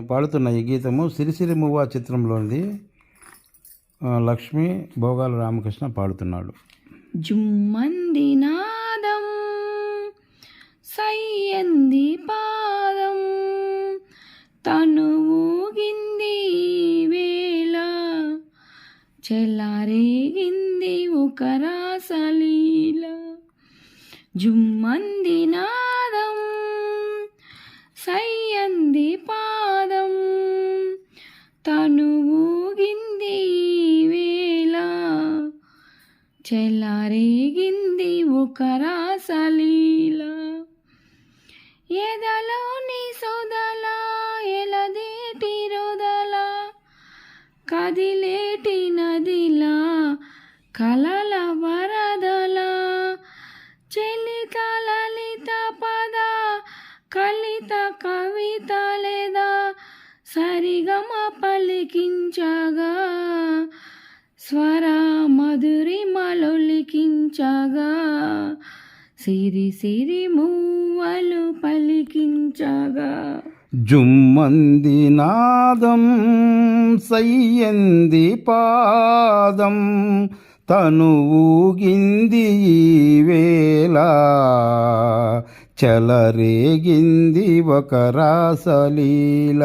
పాడుతున్న ఈ గీతము సిరిసిరి మువ్వ చిత్రంలోనిది. ఆ, లక్ష్మి భోగాల రామకృష్ణ పాడుతున్నాడు. జుమ్మంది నాదం సయ్యంది పాదం తను ఊగింది వేళ చెల్లారేగింది ఒక రాసలీల జుమ్మంది నాదం సయ్యంది పా తను ఊగింది వేళ. చెల్లారేగింది ఒక రాసలీల. ఎదలోని సొదల ఎలదేటి రొదల. కదిలేటి నదిలా కలల వరదల. చెల్లి కలలిత పద కలిత కవిత సరిగమ పలికించగా స్వర మధురిమలొలికించగా సిరి సిరి మూవలు పలికించగా. జుమ్మంది నాదం సయ్యంది పాదం తను ఊగింది వేళ. చెలరేగింది ఒక రాసలీల.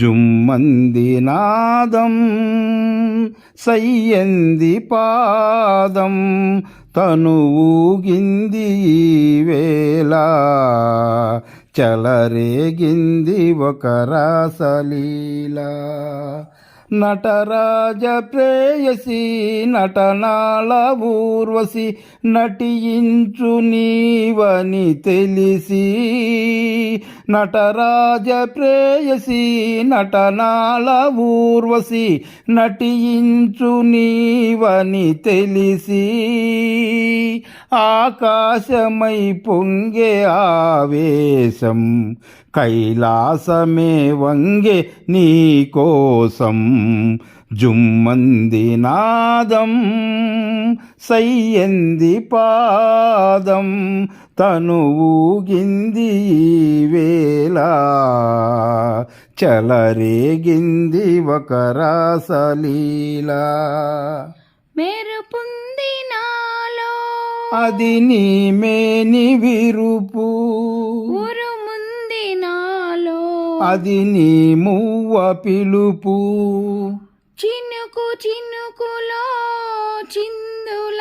జుమ్మంది నాదం సయ్యంది పాదం తను ఊగింది వేళ. చలరేగింది ఒక రాసలీల. నటరాజ ప్రేయసి నటనాల ఊర్వశి నటించు నీవని తెలిసి నటరాజ ప్రేయసి నటనాల ఊర్వశి నటించు నీవని తెలిసి ఆకాశమై పొంగే ఆవేశం కైలాసమే వంగే నీ కోసం. జుమ్మంది నాదం సయ్యంది పాదం తను ఊగింది వేళ. చలరేగింది ఒక రాసలీల మెరుపుంది నాలో. అది నీ మేని విరుపు. ఉరుముంది నాలో. అది నీ మువ్వ పిలుపు. చినుకు చినుకులో చిందులయలతో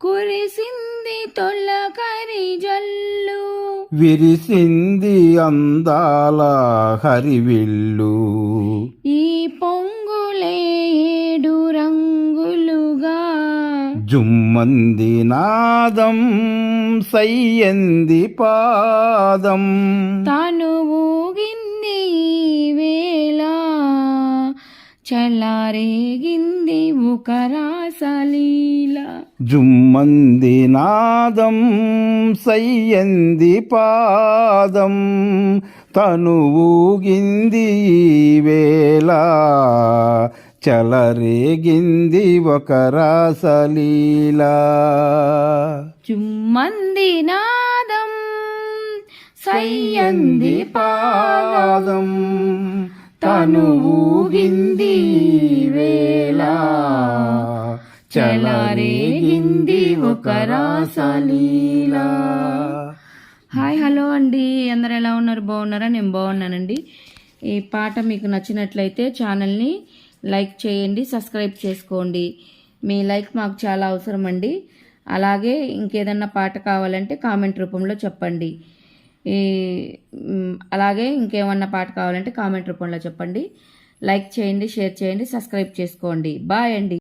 కురిసింది తొలకరి జల్లు. విరిసింది అందాల హరివిల్లు. ఈ పొంగులే ఏడు రంగులుగా. జుమ్మంది నాదం సయ్యంది పాదం. తాను ఊగింది వేళ. చల్లారేగింది ఒక రాసలీల జుమ్మంది నాదం సయ్యంది పాదం. తను ఊగింది వేళ చలరేగింది ఒక రాసలీల. జుమ్మంది నాదం సయ్యంది పాదం. తను ఊగింది వేళ చలరే ఒక రాసలీల. హాయ్ హలో అండి. అందరు ఎలా ఉన్నారు? బాగున్నారా? నేను బాగున్నానండి. ఈ పాట మీకు నచ్చినట్లయితే ఛానల్ని లైక్ చేయండి సబ్స్క్రైబ్ చేసుకోండి. మీ లైక్ మాకు చాలా అవసరం అండి. అలాగే ఇంకేదన్నా పాట కావాలంటే కామెంట్ రూపంలో చెప్పండి. ఈ అలాగే ఇంకేమన్నా పాట కావాలంటే కామెంట్ రూపంలో చెప్పండి. లైక్ చేయండి షేర్ చేయండి సబ్స్క్రైబ్ చేసుకోండి. బాయ్ అండి.